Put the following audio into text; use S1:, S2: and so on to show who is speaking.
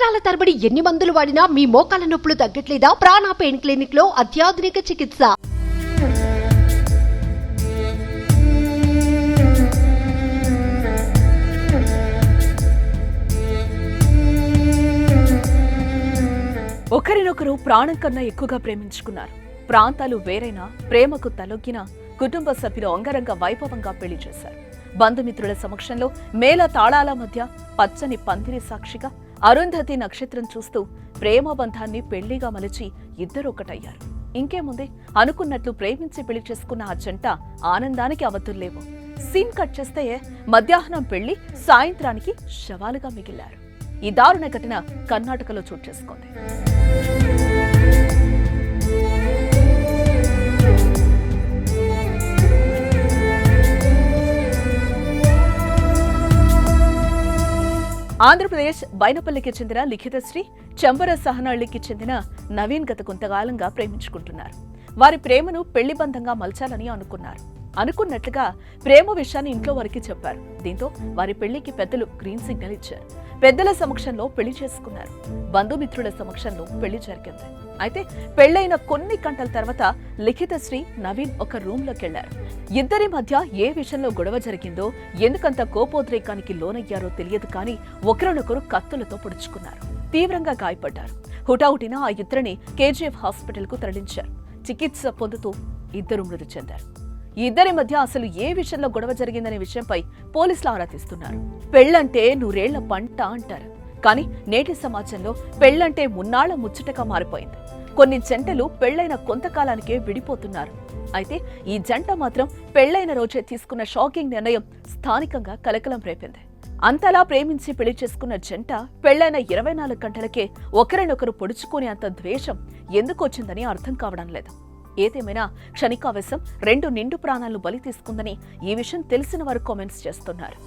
S1: సంవత్సరాల తరబడి ఎన్ని మందులు వాడినా మీ మోకాల నొప్పులు తగ్గట్లేదా? ప్రాణ పెయిన్ క్లినిక్లో అత్యాధునిక చికిత్స.
S2: ఒకరినొకరు ప్రాణం కన్నా ఎక్కువగా ప్రేమించుకున్నారు. ప్రాంతాలు వేరైనా ప్రేమకు తలొగ్గిన కుటుంబ సభ్యులు అంగరంగ వైభవంగా పెళ్ళి చేశారు. బంధుమిత్రుల సమక్షంలో మేళ తాళాల మధ్య పచ్చని పందిరి సాక్షిగా అరుంధతి నక్షత్రం చూస్తూ ప్రేమ బంధాన్ని పెళ్ళిగా మలిచి ఇద్దరు ఒకటయ్యారు ఇంకేముంది అనుకున్నట్లు ప్రేమించి పెళ్ళి చేసుకున్న ఆ జంట ఆనందానికి అవతుల్లేవు. సీన్ కట్ చేస్తే మధ్యాహ్నం పెళ్ళి సాయంత్రానికి శవాలుగా మిగిలారు. ఈ దారుణ ఘటన కర్ణాటకలో చోటు చేసుకుంది. ఆంధ్రప్రదేశ్ బైనపల్లికి చెందిన లిఖితశ్రీ చంబర సహనహళ్ళికి చెందిన నవీన్ గత కొంతకాలంగా ప్రేమించుకుంటున్నారు. వారి ప్రేమను పెళ్ళి బంధంగా మలచాలని అనుకున్నారు. అనుకున్నట్లుగా ప్రేమ విషయాన్ని ఇంట్లో వారికి చెప్పారు. దీంతో వారి పెళ్ళికి పెద్దలు గ్రీన్ సిగ్నల్ ఇచ్చారు. పెద్దల సమక్షంలో పెళ్ళి చేసుకున్నారు. బంధుమిత్రుల సమక్షంలో పెళ్ళి జరిగింది. అయితే పెళ్ళైన కొన్ని గంటల తర్వాత లిఖిత శ్రీ నవీన్ ఒక రూమ్లోకి వెళ్ళారు ఇద్దరి మధ్య ఏ విషయంలో గొడవ జరిగిందో ఎందుకంత కోపోద్రేకానికి లోనయ్యారో తెలియదు కానీ ఒకరినొకరు కత్తులతో పొడుచుకున్నారు. తీవ్రంగా గాయపడ్డారు. హుటాహుటిన ఆ ఇద్దరిని కేజీఎఫ్ హాస్పిటల్కు తరలించారు. చికిత్స పొందుతూ ఇద్దరు మృతి చెందారు. ఇద్దరి మధ్య అసలు ఏ విషయంలో గొడవ జరిగిందనే విషయంపై పోలీసులు ఆరా తీస్తున్నారు. పెళ్ళంటే నూరేళ్ళ పంట అంటారు. కానీ నేటి సమాజంలో పెళ్ళంటే మున్నాళ్ళ ముచ్చటగా మారిపోయింది. కొన్ని జంటలు పెళ్ళైన కొంతకాలానికే విడిపోతున్నారు. అయితే ఈ జంట మాత్రం పెళ్ళైన రోజే తీసుకున్న షాకింగ్ నిర్ణయం స్థానికంగా కలకలం రేపింది. అంతలా ప్రేమించి పెళ్ళి చేసుకున్న జంట పెళ్ళైన ఇరవై నాలుగు గంటలకే ఒకరినొకరు పొడుచుకునే అంత ద్వేషం ఎందుకు వచ్చిందని అర్థం కావడం లేదు. ఏదేమైనా క్షణికావేశం రెండు నిండు ప్రాణాలను బలి తీసుకుందని ఈ విషయం తెలిసిన వారు కామెంట్స్ చేస్తున్నారు.